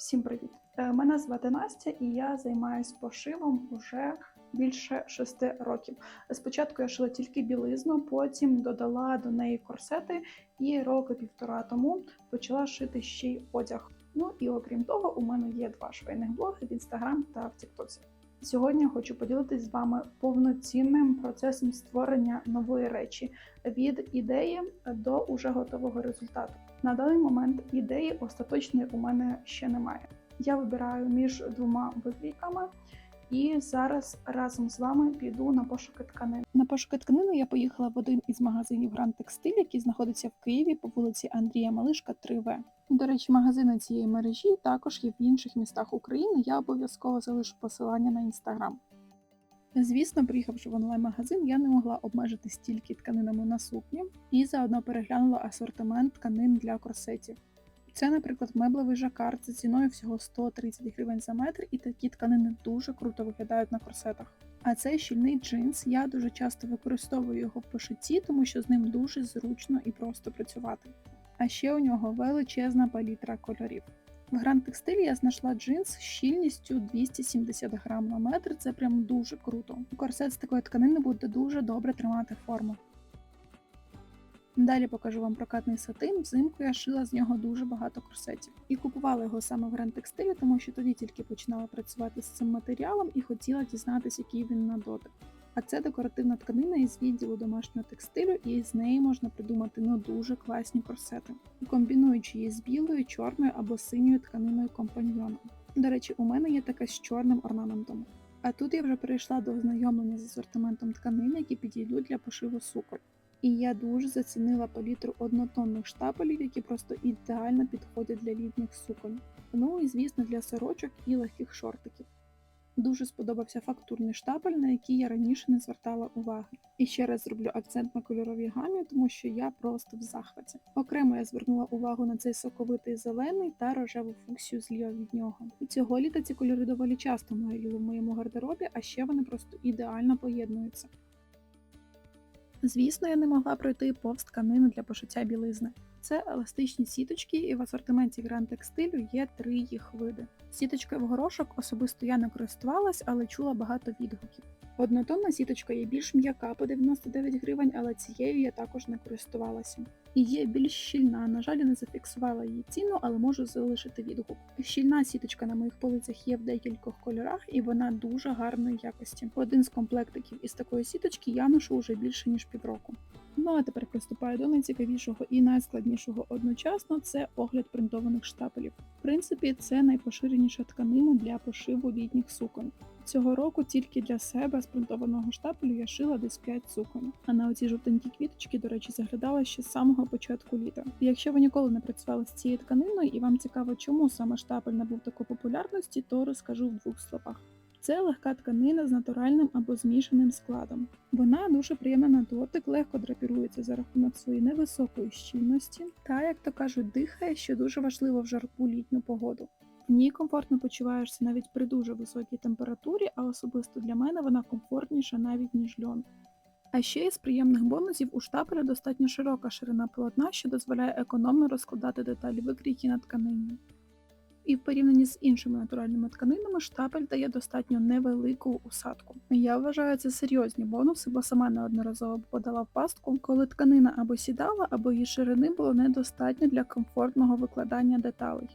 Всім привіт! Е, Мене звати Настя, і я займаюся пошивом уже більше шести років. Спочатку я шила тільки білизну, потім додала до неї корсети, і роки півтора тому почала шити ще й одяг. Ну і окрім того, у мене є два швейних блоги в інстаграм та в Тіктоці. Сьогодні хочу поділитися з вами повноцінним процесом створення нової речі від ідеї до уже готового результату. На даний момент ідеї остаточної у мене ще немає. Я вибираю між двома викрійками, і зараз разом з вами піду на пошуки тканин. На пошуки тканини я поїхала в один із магазинів Гранд Текстиль, який знаходиться в Києві по вулиці Андрія Малишка, 3В. До речі, магазини цієї мережі також є в інших містах України. Я обов'язково залишу посилання на інстаграм. Звісно, приїхавши в онлайн-магазин, я не могла обмежитись тільки тканинами на сукні і заодно переглянула асортимент тканин для корсетів. Це, наприклад, меблевий жакард за ціною всього 130 гривень за метр, і такі тканини дуже круто виглядають на корсетах. А цей щільний джинс я дуже часто використовую його в пошитті, тому що з ним дуже зручно і просто працювати. А ще у нього величезна палітра кольорів. В Гранд Текстилі я знайшла джинс з щільністю 270 грам на метр. Це прям дуже круто. Корсет з такої тканини буде дуже добре тримати форму. Далі покажу вам прокатний сатин. Взимку я шила з нього дуже багато корсетів. І купувала його саме в Гранд Текстилі, тому що тоді тільки починала працювати з цим матеріалом і хотіла дізнатися, який він на дотик. А це декоративна тканина із відділу домашнього текстилю, і з неї можна придумати ну дуже класні корсети, комбінуючи її з білою, чорною або синьою тканиною компаньйоном. До речі, у мене є така з чорним орнаментом. А тут я вже перейшла до ознайомлення з асортиментом тканин, які підійдуть для пошиву суколь. І я дуже зацінила палітру однотонних штапелів, які просто ідеально підходять для літніх суконь. Ну і звісно для сорочок і легких шортиків. Дуже сподобався фактурний штапель, на який я раніше не звертала уваги. І ще раз зроблю акцент на кольоровій гамі, тому що я просто в захваті. Окремо я звернула увагу на цей соковитий зелений та рожеву фуксію зліва від нього. Цього літа ці кольори доволі часто горіли в моєму гардеробі, а ще вони просто ідеально поєднуються. Звісно, я не могла пройти повз тканини для пошиття білизни. Це еластичні сіточки, і в асортименті Grand текстилю є три їх види. Сіточкою в горошок особисто я не користувалась, але чула багато відгуків. Однотонна сіточка є більш м'яка по 99 гривень, але цією я також не користувалася. І є більш щільна. На жаль, я не зафіксувала її ціну, але можу залишити відгук. Щільна сіточка на моїх полицях є в декількох кольорах, і вона дуже гарної якості. Один з комплектиків із такої сіточки я ношу вже більше ніж півроку. Ну а тепер приступаю до найцікавішого і найскладнішого одночасно це огляд принтованих штапелів. В принципі, це найпоширеніша тканина для пошиву літніх суконь. Цього року тільки для себе з принтованого штапелю я шила десь 5 суконь. А на оці жовтенькі квіточки, до речі, заглядала ще з самого початку літа. Якщо ви ніколи не працювали з цією тканиною і вам цікаво, чому саме штапель набув такої популярності, то розкажу в двох словах. Це легка тканина з натуральним або змішаним складом. Вона дуже приємна на дотик, легко драпірується за рахунок своєї невисокої щільності та, як то кажуть, дихає, що дуже важливо в жарку літню погоду. В ній комфортно почуваєшся навіть при дуже високій температурі, а особисто для мене вона комфортніша навіть ніж льон. А ще із приємних бонусів у штапеля достатньо широка ширина полотна, що дозволяє економно розкладати деталі викрійки на тканині. І в порівнянні з іншими натуральними тканинами штапель дає достатньо невелику усадку. Я вважаю це серйозні бонуси, бо сама неодноразово попадала в пастку, коли тканина або сідала, або її ширини було недостатньо для комфортного викладання деталей.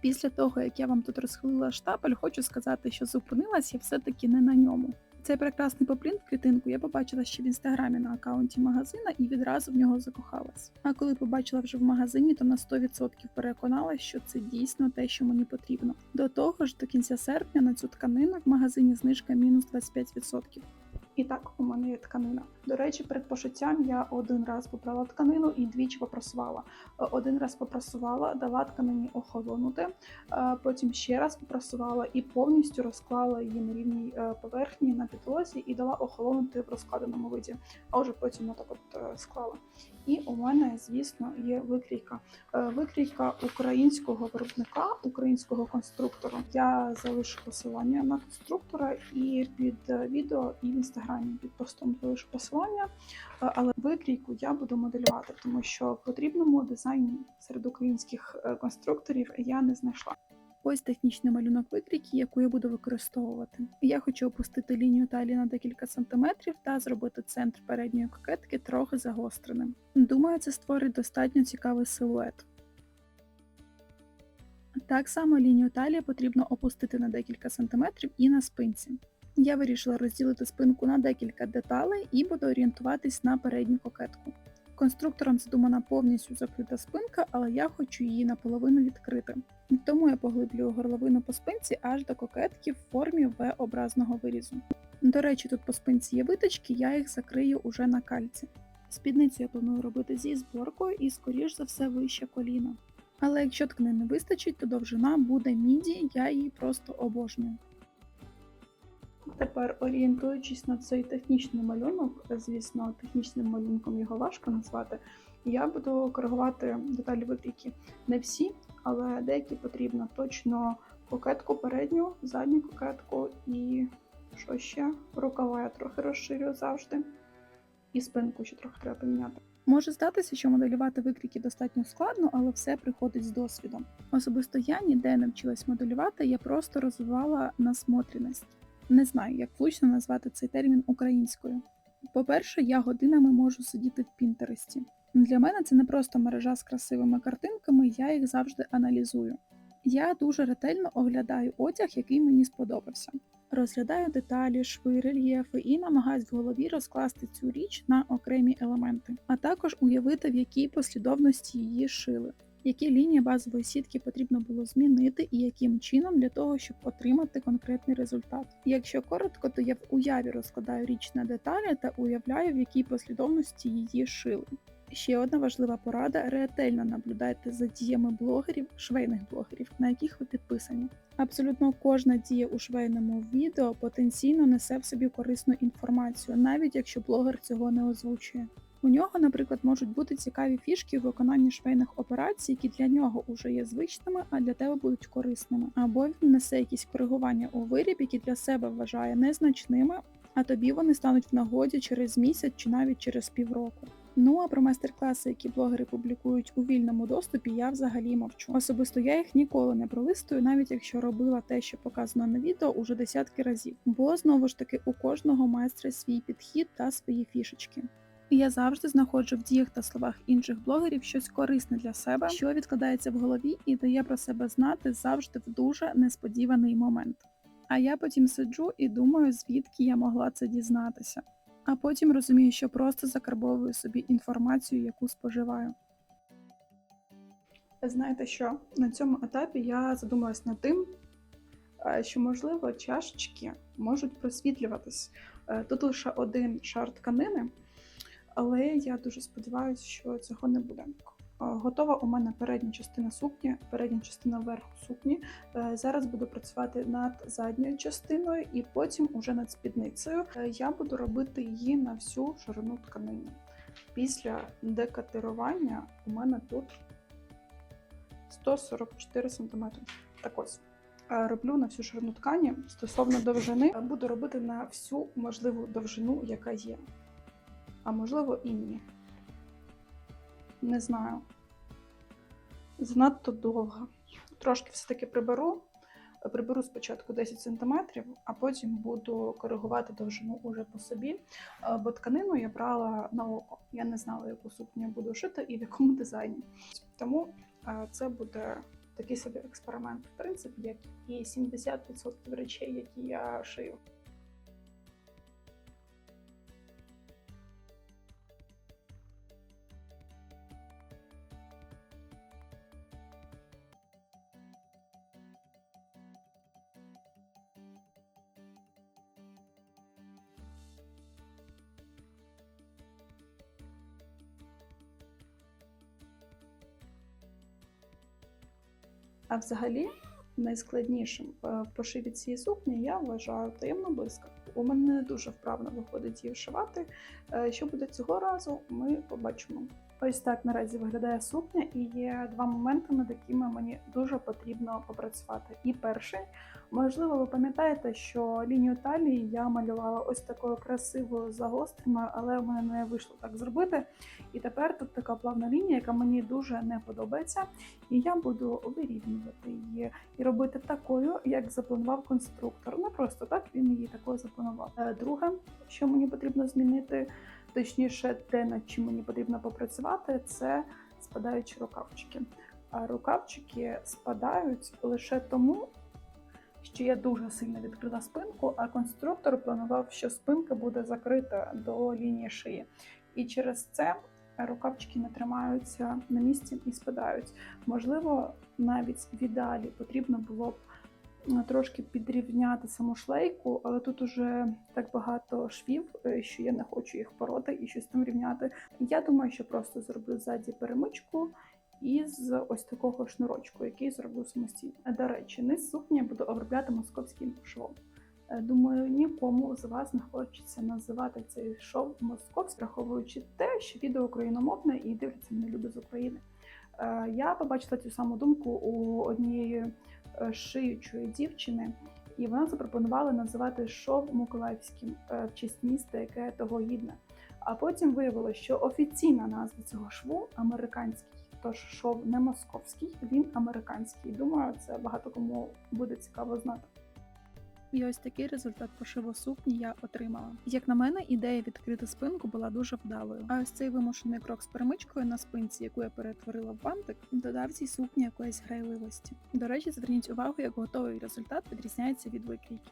Після того, як я вам тут розхилила штапель, хочу сказати, що зупинилась я все-таки не на ньому. Цей прекрасний попринт клітинку я побачила ще в інстаграмі на аккаунті магазина і відразу в нього закохалась. А коли побачила вже в магазині, то на 100% переконалась, що це дійсно те, що мені потрібно. До того ж, до кінця серпня на цю тканину в магазині знижка мінус 25%. І так, у мене є тканина. До речі, перед пошиттям я один раз побрала тканину і двічі попрасувала. Е, Один раз попрасувала, дала тканині охолонути, е, потім ще раз попрасувала і повністю розклала її на рівній е, поверхні на підлозі і дала охолонути в розкладеному виді, а вже потім отак от склала. І у мене, звісно, є викрійка. Е, Викрійка українського виробника, українського конструктора. Я залишу посилання на конструктора і під е, відео, і в інстаграмі. під постом залишу посилання. Е, Але викрійку я буду моделювати, тому що в потрібному дизайні серед українських конструкторів я не знайшла. Ось технічний малюнок викрійки, яку я буду використовувати. Я хочу опустити лінію талії на декілька сантиметрів та зробити центр передньої кокетки трохи загостреним. Думаю, це створить достатньо цікавий силует. Так само лінію талії потрібно опустити на декілька сантиметрів і на спинці. Я вирішила розділити спинку на декілька деталей і буду орієнтуватись на передню кокетку. Конструктором задумана повністю закрита спинка, але я хочу її наполовину відкрити. Тому я поглиблюю горловину по спинці аж до кокетки в формі V-образного вирізу. До речі, тут по спинці є виточки, я їх закрию уже на кальці. Спідницю я планую робити зі зборкою і, скоріш за все, вище коліна. Але якщо тканини вистачить, то довжина буде міді, я її просто обожнюю. Тепер орієнтуючись на цей технічний малюнок, звісно, технічним малюнком його важко назвати, я буду коригувати деталі викрійки. Не всі, але деякі потрібно. Точно кокетку передню, задню кокетку і що ще? Рукава я трохи розширю завжди. І спинку ще трохи треба поміняти. Може здатися, що моделювати викрійки достатньо складно, але все приходить з досвідом. Особисто я ніде не вчилась моделювати, я просто розвивала насмотреність. Не знаю, як влучно назвати цей термін українською. По-перше, я годинами можу сидіти в Пінтересті. Для мене це не просто мережа з красивими картинками, я їх завжди аналізую. Я дуже ретельно оглядаю одяг, який мені сподобався. Розглядаю деталі, шви, рельєфи і намагаюсь в голові розкласти цю річ на окремі елементи, а також уявити, в якій послідовності її шили, які лінії базової сітки потрібно було змінити і яким чином для того, щоб отримати конкретний результат. Якщо коротко, то я в уяві розкладаю річ на деталі та уявляю, в якій послідовності її шили. Ще одна важлива порада: ретельно наблюдайте за діями блогерів, швейних блогерів, на яких ви підписані. Абсолютно кожна дія у швейному відео потенційно несе в собі корисну інформацію, навіть якщо блогер цього не озвучує. У нього, наприклад, можуть бути цікаві фішки у виконанні швейних операцій, які для нього вже є звичними, а для тебе будуть корисними. Або він несе якісь коригування у виріб, які для себе вважає незначними, а тобі вони стануть в нагоді через місяць чи навіть через півроку. Ну а про майстер-класи, які блогери публікують у вільному доступі, я взагалі мовчу. Особисто я їх ніколи не пролистую, навіть якщо робила те, що показано на відео, уже десятки разів. Бо знову ж таки у кожного майстра свій підхід та свої фішечки. Я завжди знаходжу в діях та словах інших блогерів щось корисне для себе, що відкладається в голові і дає про себе знати завжди в дуже несподіваний момент. А я потім сиджу і думаю, звідки я могла це дізнатися. А потім розумію, що просто закарбовую собі інформацію, яку споживаю. Знаєте що? На цьому етапі я задумалась над тим, е, що, можливо, чашечки можуть просвітлюватись. Е, Тут лише один шар тканини, але я дуже сподіваюся, що цього не буде. Готова у мене передня частина сукні, передня частина верху сукні. Е, Зараз буду працювати над задньою частиною і потім уже над спідницею. Е, Я буду робити її на всю ширину тканини. Після декатирування у мене тут 144 см. Так ось. Е, Роблю на всю ширину ткані стосовно довжини, буду робити на всю можливу довжину, яка є. А можливо і ні. Не знаю. Занадто довга. Трошки все-таки приберу. Приберу спочатку 10 см, а потім буду коригувати довжину уже по собі. Е, Бо тканину я брала на око. Я не знала, яку сукню буду шити і в якому дизайні. Тому е, це буде такий собі експеримент, в принципі, як і 70% речей, які я шию. А взагалі, найскладнішим е, в пошиві цієї сукні я вважаю таємну блискавку. У мене не дуже вправно виходить її вшивати. Е, Що буде цього разу, ми побачимо. Ось так наразі виглядає сукня, і є два моменти, над якими мені дуже потрібно попрацювати. І перший, можливо, ви пам'ятаєте, що лінію талії я малювала ось такою красивою загостреною, але в мене не вийшло так зробити. І тепер тут така плавна лінія, яка мені дуже не подобається. І я буду вирівнювати її і робити такою, як запланував конструктор. Не просто так він її такою запланував. Е, Друге, що мені потрібно змінити, точніше, те, над чим мені потрібно попрацювати, це спадаючі рукавчики. А рукавчики спадають лише тому, що я дуже сильно відкрила спинку, а конструктор планував, що спинка буде закрита до лінії шиї. І через це рукавчики не тримаються на місці і спадають. Можливо, навіть в ідеалі потрібно було б трошки підрівняти саму шлейку, але тут уже так багато швів, е, що я не хочу їх пороти і щось там рівняти. Я думаю, що просто зроблю ззаді перемичку із ось такого шнурочку, який зроблю самостійно. До речі, низ сукні буду обробляти московським швом. Е, Думаю, нікому з вас не хочеться називати цей шов московським, враховуючи те, що відео україномовне і дивляться мене люди з України. Е, Я побачила цю саму думку у однієї е, шиючої дівчини, і вона запропонувала називати шов Миколаївським е, честь міста, яке того гідне. А потім виявилося, що офіційна назва цього шву американський. Тож шов не московський, він американський. Думаю, це багато кому буде цікаво знати. І ось такий результат пошиву сукні я отримала. Як на мене, ідея відкрити спинку була дуже вдалою. А ось цей вимушений крок з перемичкою на спинці, яку я перетворила в бантик, додав цій сукні якоїсь грайливості. До речі, зверніть увагу, як готовий результат відрізняється від викрійки.